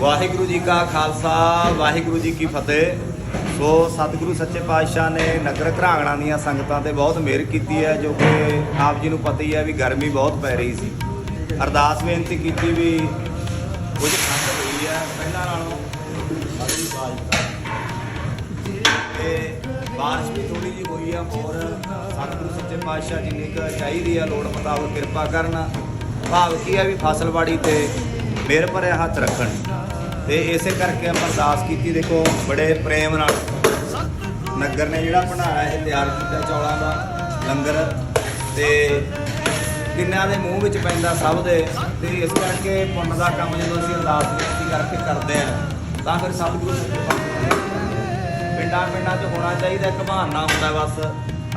ਵਾਹਿਗੁਰੂ ਜੀ ਕਾ ਖਾਲਸਾ, ਵਾਹਿਗੁਰੂ ਜੀ ਕੀ ਫਤਿਹ। ਸੋ ਸਤਿਗੁਰੂ ਸੱਚੇ ਪਾਤਸ਼ਾਹ ਨੇ ਨਗਰ ਘਰਾਂਗਣਾ ਦੀਆਂ ਸੰਗਤਾਂ ਤੇ ਬਹੁਤ ਮਿਹਰ ਕੀਤੀ ਹੈ, ਜੋ ਕਿ ਆਪ ਜੀ ਨੂੰ ਪਤਾ ਹੀ ਹੈ ਵੀ ਗਰਮੀ ਬਹੁਤ ਪੈ ਰਹੀ ਸੀ। ਅਰਦਾਸ ਬੇਨਤੀ ਕੀਤੀ ਵੀ ਕੁਝ ਠੰਡ ਹੋਈ ਹੈ, ਪਹਿਲਾਂ ਨਾਲੋਂ ਬੜੀ ਬਾਰਿਸ਼ ਤੇ ਬਾਰਿਸ਼ ਵੀ ਥੋੜੀ ਜਿਹੀ ਹੋਈ ਆ, ਹੋਰ ਸਤਿਗੁਰੂ ਸੱਚੇ ਪਾਤਸ਼ਾਹ ਜੀ ਨੇ ਕਿ ਚਾਹੀਦੀ ਆ ਲੋੜ ਮੁਤਾਬਕ ਕਿਰਪਾ ਕਰਨ। ਭਾਵ ਕੀ ਆ ਵੀ ਫਸਲਵਾੜੀ ਤੇ ਮਿਹਰ ਭਰਿਆ ਹੱਥ ਰੱਖਣ। ਤੇ ਇਸੇ ਕਰਕੇ ਆਪਾਂ ਅਰਦਾਸ ਕੀਤੀ ਦੇਖੋ, ਬੜੇ ਪ੍ਰੇਮ ਨਾਲ। ਨਗਰ ਨੇ ਜਿਹੜਾ ਬਣਾਇਆ ਇਹ ਤਿਆਰ ਕੀਤਾ ਚੌਲਾਂ ਦਾ ਲੰਗਰ। ਤੇ ਕਿੰਨਿਆਂ ਦੇ ਮੂੰਹ ਵਿੱਚ ਪੈਂਦਾ ਸਭ ਦੇ। ਤੇ ਇਸ ਕਰਕੇ ਪੁੰਨ ਦਾ ਕੰਮ ਜਦੋਂ ਅਸੀਂ ਅਰਦਾਸ ਬੇਨਤੀ ਕਰਕੇ ਕਰਦੇ ਆ ਤਾਂ ਫਿਰ ਸਤਿਗੁਰੂ ਸੱਚੇ ਪਿੰਡਾਂ ਪਿੰਡਾਂ 'ਚ ਹੋਣਾ ਚਾਹੀਦਾ, ਇੱਕ ਬਹਾਨਾ ਹੁੰਦਾ ਬਸ।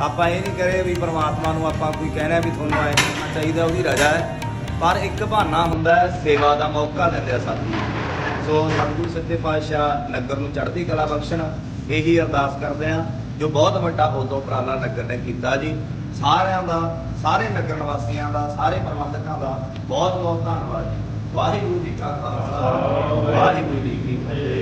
ਆਪਾਂ ਇਹ ਨਹੀਂ ਕਰੇ ਵੀ ਪਰਮਾਤਮਾ ਨੂੰ ਆਪਾਂ ਕੋਈ ਕਹਿਣਾ ਵੀ ਤੁਹਾਨੂੰ ਐ ਕਰਨਾ ਚਾਹੀਦਾ, ਉਹਦੀ ਰਜ਼ਾ ਹੈ। ਪਰ ਇੱਕ ਬਹਾਨਾ ਹੁੰਦਾ ਸੇਵਾ ਦਾ ਮੌਕਾ ਦਿੰਦੇ ਆ ਸਾਨੂੰ ਸੋ ਸਤਿਗੁਰੂ ਸੱਚੇ ਪਾਤਸ਼ਾਹ ਨਗਰ ਨੂੰ ਚੜ੍ਹਦੀ ਕਲਾ ਬਖਸ਼ਣ ਇਹੀ ਅਰਦਾਸ ਕਰਦੇ ਆ ਜੋ ਬਹੁਤ ਵੱਡਾ ਉਦੋਂ ਉਪਰਾਲਾ ਨਗਰ ਨੇ ਕੀਤਾ ਜੀ। ਸਾਰਿਆਂ ਦਾ, ਸਾਰੇ ਨਗਰ ਨਿਵਾਸੀਆਂ ਦਾ, ਸਾਰੇ ਪ੍ਰਬੰਧਕਾਂ ਦਾ ਬਹੁਤ ਬਹੁਤ ਧੰਨਵਾਦ ਜੀ। ਵਾਹਿਗੁਰੂ ਜੀ ਕਾ ਖਾਲਸਾ, ਵਾਹਿਗੁਰੂ ਜੀ ਕੀ ਫਤਿਹ।